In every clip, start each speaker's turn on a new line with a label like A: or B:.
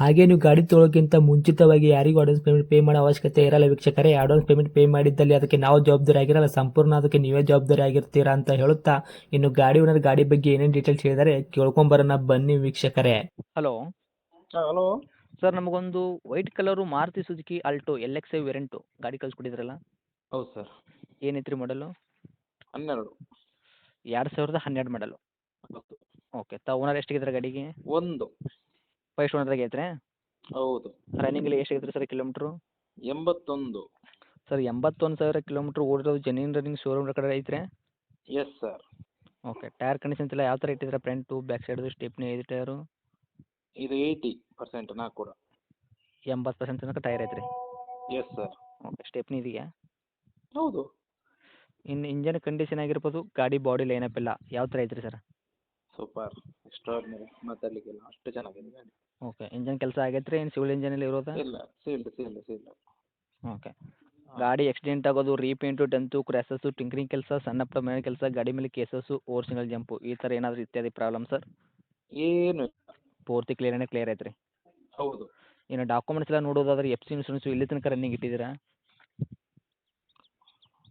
A: ಹಾಗೆ ನೀವು ಗಾಡಿ ತೊಳೋಕ್ಕಿಂತ ಮುಂಚಿತವಾಗಿ ಯಾರಿಗೂ ಅಡ್ವಾನ್ಸ್ ಪೇಮೆಂಟ್ ಪೇ ಮಾಡೋ ಅವಶ್ಯಕತೆ ಇರಲ್ಲ ವೀಕ್ಷಕರೇ. ಅಡ್ವಾನ್ಸ್ ಪೇಮೆಂಟ್ ಪೇ ಮಾಡಿದ್ದಲ್ಲಿ ಅದಕ್ಕೆ ನಾವು ಜವಾಬ್ದಾರಿ ಆಗಿರಲ್ಲ. ಸಂಪೂರ್ಣ ಅದಕ್ಕೆ ನೀವೇ ಜವಾಬ್ದಾರಿ ಆಗಿರ್ತೀರಾ ಅಂತ ಹೇಳುತ್ತಾ ಇನ್ನು ಗಾಡಿ ಓನರ್ ಗಾಡಿ ಬಗ್ಗೆ ಏನೇನು ಡೀಟೇಲ್ಸ್ ಹೇಳಿದರೆ ಕೇಳ್ಕೊಂಬರೋಣ ಬನ್ನಿ ವೀಕ್ಷಕರೇ.
B: ಹಲೋ
C: ಹಲೋ
B: ಸರ್ ನಮಗೊಂದು white colour Maruti Suzuki Alto L X I variant ಗಾಡಿ ಕಳಿಸ್ಕೊಟ್ಟಿದ್ರಲ್ಲ?
C: ಹೌದು ಸರ್
B: ಏನೈತ್ರಿ ಮಾಡಲು
C: ಹನ್ನೆರಡು.
B: ಎರಡು ಸಾವಿರದ ಹನ್ನೆರಡು ಮಾಡಲು ಓಕೆ ತಾವು ಓನರ್ ಎಷ್ಟಿಗಿದ್ರೆ ಗಾಡಿಗೆ?
C: ಒಂದು.
B: ಫಸ್ಟ್ ಓನರ್ದಾಗ ಐತ್ರಿ
C: ಹೌದು.
B: ರನ್ನಿಂಗಲ್ಲಿ ಐತ್ರಿ ಸರ್ ಕಿಲೋಮೀಟ್ರು?
C: ಎಂಬತ್ತೊಂದು.
B: ಸರ್ ಎಂಬತ್ತೊಂದು ಸಾವಿರ ಕಿಲೋಮೀಟ್ರ್ ಓಡಿರೋದು ಜೆನ್ಯೂನ್ ರನ್ನಿಂಗ್ ಶೋರೂಮ್ ಕಡೆ ಐತ್ರಿ?
C: Yes sir
B: okay tyre conditions ಎಲ್ಲ ಯಾವ ಥರ ಇಟ್ಟಿದ್ರೆ ಫ್ರಂಟು ಬ್ಯಾಕ್ ಸೈಡ್ದು ಸ್ಟೆಪ್ನಿ ಐದು ಟೈರು
C: ಇದು ಏಯ್ಟಿ ಪರ್ಸೆಂಟ್ ನಾ ಕೂಡ.
B: ಎಂಬತ್ತು ಪರ್ಸೆಂಟ್ ತನಕ ಟೈರ್ ಐತ್ರಿ?
C: ಎಸ್ ಸರ್
B: ಓಕೆ ಸ್ಟೆಪ್ನಿ ಇದೆಯಾ?
C: ಹೌದು.
B: ಇನ್ನು ಇಂಜನ್ ಕಂಡೀಷನ್ ಆಗಿರ್ಬೋದು ಗಾಡಿ ಬಾಡಿ ಲೈನಪ್ ಎಲ್ಲ ಯಾವ ಥರ ಐತ್ರಿ ಸರ್?
C: ಸೂಪರ್ ಎಕ್ಸ್ಟ್ರಾರ್ಡಿನರಿ ಮಾತಾಡ್ಲಿಕ್ಕೆಲ್ಲ ಅಷ್ಟು ಚೆನ್ನಾಗಿದೆ ಗಾಡಿ.
B: ಓಕೆ ಇಂಜನ್ ಕೆಲಸ ಆಗೈತ್ರಿ? ಏನು ಸಿವಿಲ್ ಇಂಜನಲ್ಲಿ ಇರೋದಾ?
C: ಇಲ್ಲ. ಸೀಲ್ಡ್ ಸೀಲ್ಡ್ ಸೀಲ್ಡ್
B: ಓಕೆ ಗಾಡಿ ಆಕ್ಸಿಡೆಂಟ್ ಆಗೋದು ರೀಪೇಂಟು ಟೆಂತು ಕ್ರ್ಯಾಸಸ್ಸು ಟಿಂಕ್ರಿಂಗ್ ಕೆಲಸ ಸಣ್ಣ ಪುಟ್ಟ ಮನೆ ಕೆಲಸ ಗಾಡಿ ಮೇಲೆ ಕೇಸಸ್ಸು ಓವರ್ ಸಿಂಗಲ್ ಜಂಪು ಈ ಥರ ಏನಾದರೂ ಇತ್ಯಾದಿ ಪ್ರಾಬ್ಲಮ್ ಸರ್
C: ಏನು ಪೂರ್ತಿ
B: ಪೂರ್ತಿ ಕ್ಲಿಯರೇ ಕ್ಲಿಯರ್ ಐತ್ರಿ.
C: ಹೌದು.
B: ಇನ್ನು ಡಾಕ್ಯುಮೆಂಟ್ಸ್ ಎಲ್ಲ ನೋಡೋದಾದ್ರೆ ಎಫ್ ಸಿ ಇನ್ಸೂರೆನ್ಸು ಇಲ್ಲಿ ತನಕ ರನ್ನಿಂಗ್ ಇಟ್ಟಿದ್ದೀರಾ?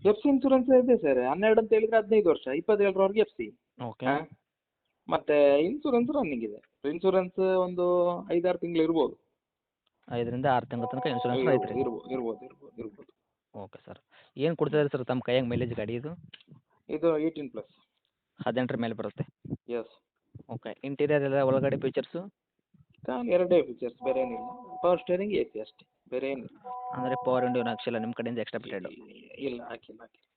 C: ಎಫ್ ಸಿ ಇನ್ಸೂರೆನ್ಸ್ ಇದೆ ಸರ್ ಹನ್ನೆರಡು ಅಂತ ಹೇಳಿದ್ರೆ ಹದಿನೈದು ವರ್ಷ. ಇಪ್ಪತ್ತೇಳರವರೆಗೆ ಎಫ್ ಸಿ
B: ಓಕೆ
C: ಮತ್ತೆ ಇನ್ಸೂರೆನ್ಸ್ ರನ್ನಿಂಗ್ ಇದೆ. ಇನ್ಸೂರೆನ್ಸ್ ಒಂದು ಐದಾರು ತಿಂಗಳು ಇರ್ಬೋದು.
B: ಐದರಿಂದ ಆರು ತಿಂಗಳ ತನಕ ಇನ್ಶೂರೆನ್ಸ್ ಐತ್ರಿ.
C: ಇರ್ಬೋದು ಇರ್ಬೋದು ಇರ್ಬೋದು ಇರ್ಬೋದು.
B: ಓಕೆ ಸರ್ ಏನು ಕೊಡ್ತಿದ್ದಾರೆ ಸರ್ ತಮ್ಮ ಕೈಯಾಗ ಮೈಲೇಜ್ ಗಾಡಿ ಇದು?
C: ಇದು ಏಯ್ಟೀನ್ ಪ್ಲಸ್
B: ಹದಿನೆಂಟರ ಮೇಲೆ ಬರುತ್ತೆ?
C: ಎಸ್
B: ಓಕೆ ಇಂಟೀರಿಯರ್ ಎಲ್ಲ ಒಳಗಡೆ ಫೀಚರ್ಸು
C: ಎರಡೇ ಫೀಚರ್ಸ್ ಬೇರೆ ಏನಿಲ್ಲ. ಪವರ್ ಸ್ಟೇರಿಂಗ್ ಎ ಸಿ ಅಷ್ಟೇ ಬೇರೆ ಏನಿಲ್ಲ.
B: ಅಂದರೆ ಪವರ್ ವಿಂಡೋ ಹಾಕ್ಸಿಲ್ಲ ನಿಮ್ಮ ಕಡೆಯಿಂದ ಎಕ್ಸ್ಟ್ರಾ ಬಿಟ್ಟೆಡ್
C: ಇಲ್ಲ ಹಾಕಿಲ್ಲ ಹಾಕಿಲ್ಲ.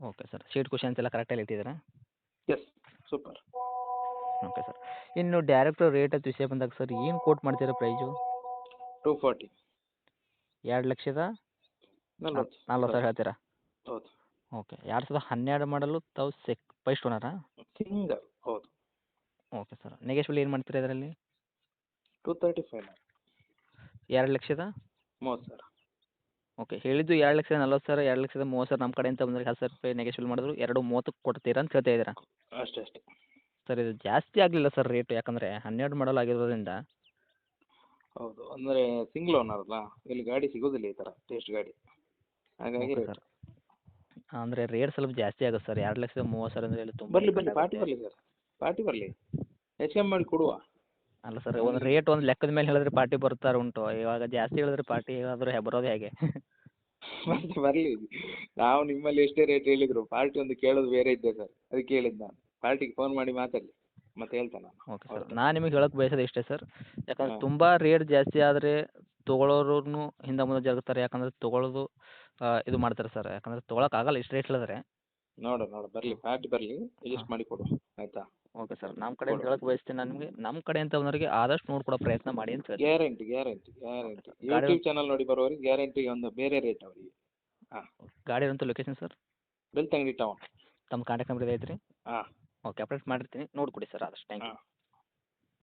B: ಓಕೆ ಸರ್ ಸೀಟ್ ಕುಷನ್ಸ್ ಎಲ್ಲ ಕರೆಕ್ಟಾಗಿ ಇಟ್ಟಿದ್ದೀರಾ?
C: Yes super
B: okay sir. ಇನ್ನು ಡೈರೆಕ್ಟ್ ರೇಟ್ ಅದು ವಿಷಯ ಬಂದಾಗ ಸರ್ ಏನು ಕೋಟ್ ಮಾಡ್ತೀರಾ ಪ್ರೈಸು
C: ಟೂ ಫಾರ್ಟಿ
B: ಎರಡು ಲಕ್ಷದ
C: ನಲ್ವತ್ತು
B: ನಲ್ವತ್ತು ಸಾವಿರ ಹೇಳ್ತೀರಾ?
C: ಹೌದು.
B: ಓಕೆ ಎರಡು ಸಾವಿರದ ಹನ್ನೆರಡು ಮಾಡಲು ತಾವು ಸೆಕ್ ಫಸ್ಟ್ ಓನರಾ
C: ಸಿಂಗಲ್ ಹೌದು.
B: ಓಕೆ ಸರ್ ನೆಗೆಶ್ವಲ್ ಏನು ಮಾಡ್ತೀರಾ ಇದರಲ್ಲಿ?
C: ಟೂ ತರ್ಟಿ ಫೈವ್
B: ಎರಡು ಲಕ್ಷದ?
C: ಮೂವತ್ತು ಸಾವಿರ.
B: ಓಕೆ ಹೇಳಿದ್ದು ಎರಡು ಲಕ್ಷದ ನಲ್ವತ್ತು ಸಾವಿರ ಎರಡು ಲಕ್ಷದ ಮೂವತ್ತು ಸಾವಿರ ನಮ್ಮ ಕಡೆಯಿಂದ ಬಂದರೆ ಹತ್ತು ಸಾವಿರ ರೂಪಾಯಿ ನೆಗೆಶ್ವಲ್ ಮಾಡಿದ್ರು ಎರಡು ಮೂವತ್ತಕ್ಕೆ ಕೊಡ್ತೀರಾ ಅಂತ ಹೇಳ್ತಾ ಇದ್ದೀರಾ?
C: ಅಷ್ಟೇ ಅಷ್ಟೇ.
B: ಸರ್ ಇದು ಜಾಸ್ತಿ ಆಗಲಿಲ್ಲ ಸರ್ ರೇಟ್. ಯಾಕಂದರೆ ಹನ್ನೆರಡು ಮಾಡಲ್ ಆಗಿರೋದ್ರಿಂದ.
C: ಹೌದು. ಅಂದರೆ ಸಿಂಗಲ್ ಓನರ್ ಅಲ್ಲ. ಇಲ್ಲಿ ಗಾಡಿ ಸಿಗೋದಿಲ್ಲ ಈ ಥರ ಟೇಸ್ಟ್ ಗಾಡಿ. ಹಾಗಾಗಿ
B: ಸರ್. ಅಂದರೆ ರೇಟ್ ಸ್ವಲ್ಪ ಜಾಸ್ತಿ ಆಗುತ್ತೆ ಸರ್. ಎರಡು ಲಕ್ಷದ ಮೂವತ್ತು ಸಾವಿರ ಅಂದರೆ ಇಲ್ಲಿ ತುಂಬ
C: ಬರಲಿ ಬರಲಿ. ಪಾರ್ಟಿ ಬರಲಿ ಸರ್. ಪಾರ್ಟಿ ಬರಲಿ. ಹೆಚ್ಚು ಕಮ್ಮಿ ಮಾಡಿ ಕೊಡುವ.
B: ಅಲ್ಲ ಸರ್ ಒಂದು ರೇಟ್ ಒಂದು ಲೆಕ್ಕದ ಮೇಲೆ ಹೇಳಿದ್ರೆ ಪಾರ್ಟಿ ಬರ್ತಾರೆ ಉಂಟು. ಇವಾಗ ಜಾಸ್ತಿ ಹೇಳಿದ್ರೆ ಪಾರ್ಟಿ ಆದರೂ ಬರೋದು ಹೇಗೆ.
C: ಬರ್ಲಿ ಬರಲಿ. ನಾವು ನಿಮ್ಮಲ್ಲಿ ಎಷ್ಟೇ ರೇಟ್ ಹೇಳಿದ್ರು ಪಾರ್ಟಿ ಒಂದು ಕೇಳೋದು ಬೇರೆ ಇದ್ದೆ ಸರ್. ಅದಕ್ಕೆ ಹೇಳಿದ್ದು ನಾನು. ಪಾರ್ಟಿಗೆ ಫೋನ್ ಮಾಡಿ ಮಾತಾಡಿ ಮತ್ತೆ ಹೇಳ್ತೇನೆ ನಾನು.
B: ಓಕೆ ಸರ್ ನಾನು ನಿಮಗೆ ಹೇಳಕ್ಕೆ ಬಯಸೋದು ಇಷ್ಟೇ ಸರ್ ಯಾಕಂದ್ರೆ ತುಂಬಾ ರೇಟ್ ಜಾಸ್ತಿ ಆದರೆ ತೊಗೊಳೋರು ಹಿಂದೆ ಮುಂದೆ ಜರುಗ್ತಾರೆ ಯಾಕಂದ್ರೆ ತೊಗೊಳೋದು ಆ, ಇದು ಮಾಡ್ತಾರೆ ಸರ್ ಯಾಕಂದ್ರೆ ತೊಗೊಳಕ್ಕೆ ಆಗಲ್ಲ ಇಷ್ಟು ರೇಟ್ ಹೇಳಿದ್ರೆ.
C: ನೋಡು ನೋಡು ಬರಲಿ ಪಾರ್ಟಿ ಬರಲಿ ಅಡ್ಜಸ್ಟ್ ಮಾಡಿ ಕೊಡು ಆಯ್ತಾ?
B: ಓಕೆ ಸರ್ ನಮ್ಮ ಕಡೆ. ಹೇಳಕ್ಕೆ ಬಯಸ್ತೀನಿ ನಾನು ನಿಮಗೆ. ನಮ್ಮ ಕಡೆ ಅಂತ ಬಂದವರಿಗೆ ಆದಷ್ಟು ನೋಡ್ಕೊಡೋ ಪ್ರಯತ್ನ ಮಾಡಿ ಅಂತ ಹೇಳಿ
C: ಗ್ಯಾರಂಟಿ ಗ್ಯಾರಂಟಿ ಗ್ಯಾರಂಟಿ
B: ಗಾಡಿ-
C: ಯೂಟ್ಯೂಬ್ ಚಾನಲ್ ನೋಡಿ ಬರೋರಿಗೆ ಗ್ಯಾರಂಟಿ ಒಂದು ಬೇರೆ ರೇಟ್ ಅವರಿಗೆ.
B: ಗಾಡಿ ಇರೋಂಥ ಲೊಕೇಶನ್ ಸರ್
C: ಬೆಳ್ತಂಗಡಿ ಟೌನ್
B: ತಮ್ಮ ಕಾಂಟ್ಯಾಕ್ಟ್ ನಂಬರ್ ಇದೆ ಐತ್ರಿ?
C: ಹಾಂ.
B: ಓಕೆ ಅಪ್ಡೇಟ್ ಮಾಡಿರ್ತೀನಿ. ನೋಡ್ಕೊಡಿ ಸರ್ ಆದಷ್ಟು. Thank you.